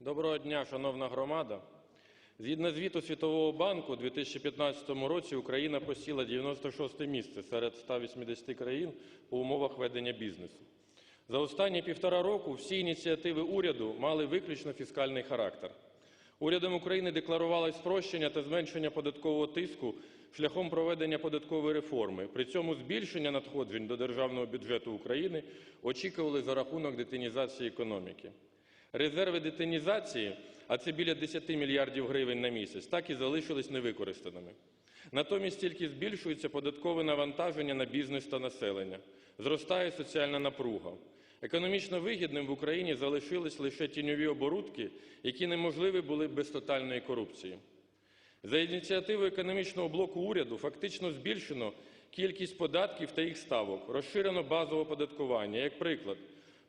Доброго дня, шановна громада. Згідно звіту Світового банку, у 2015 році Україна посіла 96 місце серед 180 країн у умовах ведення бізнесу. За останні півтора року всі ініціативи уряду мали виключно фіскальний характер. Урядом України декларувалось спрощення та зменшення податкового тиску шляхом проведення податкової реформи. При цьому збільшення надходжень до державного бюджету України очікували за рахунок детинізації економіки. Резерви детинізації, а це біля 10 мільярдів гривень на місяць, так і залишились невикористаними. Натомість тільки збільшується податкове навантаження на бізнес та населення, зростає соціальна напруга. Економічно вигідним в Україні залишились лише тіньові оборудки, які неможливі були без тотальної корупції. За ініціативою економічного блоку уряду фактично збільшено кількість податків та їх ставок, розширено базове оподаткування. Як приклад,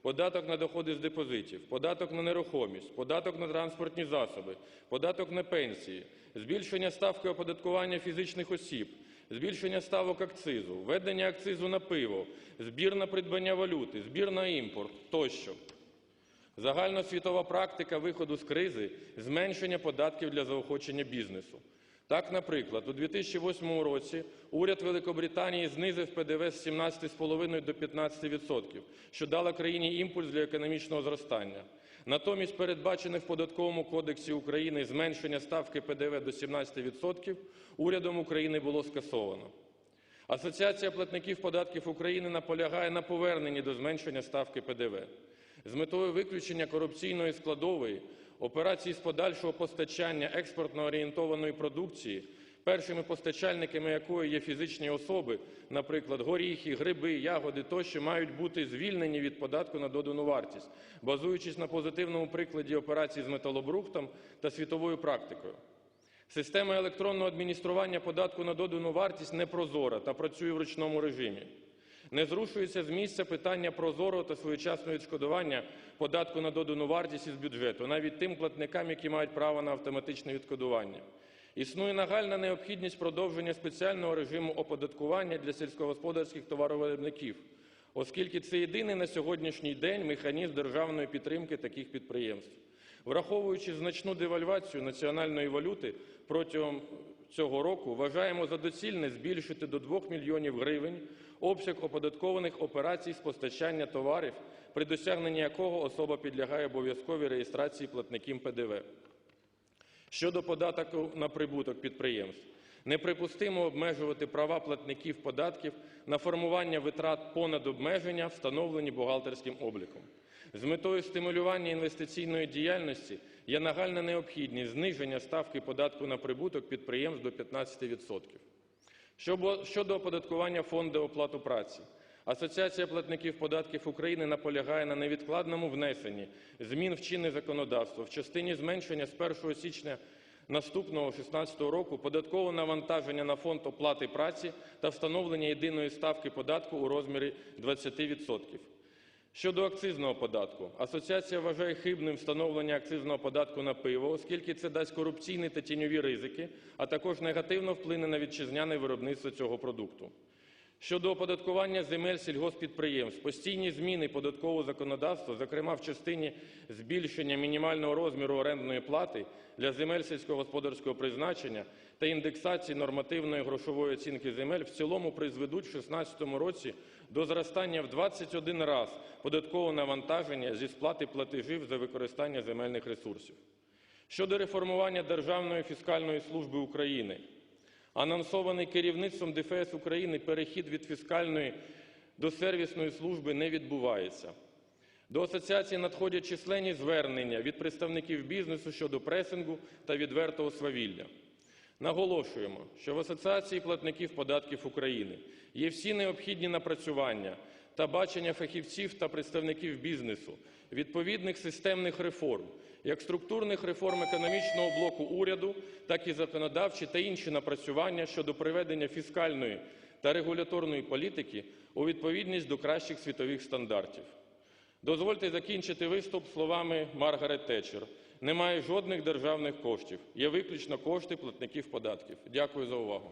податок на доходи з депозитів, податок на нерухомість, податок на транспортні засоби, податок на пенсії, збільшення ставки оподаткування фізичних осіб, збільшення ставок акцизу, введення акцизу на пиво, збір на придбання валюти, збір на імпорт тощо. Загальносвітова практика виходу з кризи зменшення податків для заохочення бізнесу. Так, наприклад, у 2008 році уряд Великобританії знизив ПДВ з 17,5 до 15%, що дало країні імпульс для економічного зростання. Натомість передбачене в Податковому кодексі України зменшення ставки ПДВ до 17% урядом України було скасовано. Асоціація платників податків України наполягає на поверненні до зменшення ставки ПДВ. З метою виключення корупційної складової операції з подальшого постачання експортно орієнтованої продукції, першими постачальниками якої є фізичні особи, наприклад, горіхи, гриби, ягоди тощо мають бути звільнені від податку на додану вартість, базуючись на позитивному прикладі операцій з металобрухтом та світовою практикою. Система електронного адміністрування податку на додану вартість непрозора та працює в ручному режимі. Не зрушується з місця питання прозорого та своєчасного відшкодування податку на додану вартість із бюджету, навіть тим платникам, які мають право на автоматичне відшкодування. Існує нагальна необхідність продовження спеціального режиму оподаткування для сільськогосподарських товаровиробників, оскільки це єдиний на сьогоднішній день механізм державної підтримки таких підприємств. Враховуючи значну девальвацію національної валюти протягом цього року, вважаємо за доцільне збільшити до 2 мільйонів гривень обсяг оподаткованих операцій з постачання товарів, при досягненні якого особа підлягає обов'язковій реєстрації платників ПДВ. Щодо податку на прибуток підприємств. Неприпустимо обмежувати права платників податків на формування витрат понад обмеження, встановлені бухгалтерським обліком. З метою стимулювання інвестиційної діяльності є нагальна необхідність зниження ставки податку на прибуток підприємств до 15%. Щодо оподаткування фонду оплату праці. Асоціація платників податків України наполягає на невідкладному внесенні змін в чинне законодавство в частині зменшення з 1 січня наступного 2016 року податкового навантаження на фонд оплати праці та встановлення єдиної ставки податку у розмірі 20%. Щодо акцизного податку. Асоціація вважає хибним встановлення акцизного податку на пиво, оскільки це дасть корупційні та тіньові ризики, а також негативно вплине на вітчизняне виробництво цього продукту. Щодо оподаткування земель сільгосппідприємств, постійні зміни податкового законодавства, зокрема в частині збільшення мінімального розміру орендної плати для земель сільськогосподарського призначення та індексації нормативної грошової оцінки земель, в цілому призведуть в 2016 році до зростання в 21 раз податкового навантаження зі сплати платежів за використання земельних ресурсів. Щодо реформування Державної фіскальної служби України. Анонсований керівництвом ДФС України перехід від фіскальної до сервісної служби не відбувається. До асоціації надходять численні звернення від представників бізнесу щодо пресингу та відвертого свавілля. Наголошуємо, що в Асоціації платників податків України є всі необхідні напрацювання та бачення фахівців та представників бізнесу, відповідних системних реформ, як структурних реформ економічного блоку уряду, так і законодавчі та інші напрацювання щодо приведення фіскальної та регуляторної політики у відповідність до кращих світових стандартів. Дозвольте закінчити виступ словами Маргарет Тетчер. Немає жодних державних коштів, є виключно кошти платників податків. Дякую за увагу.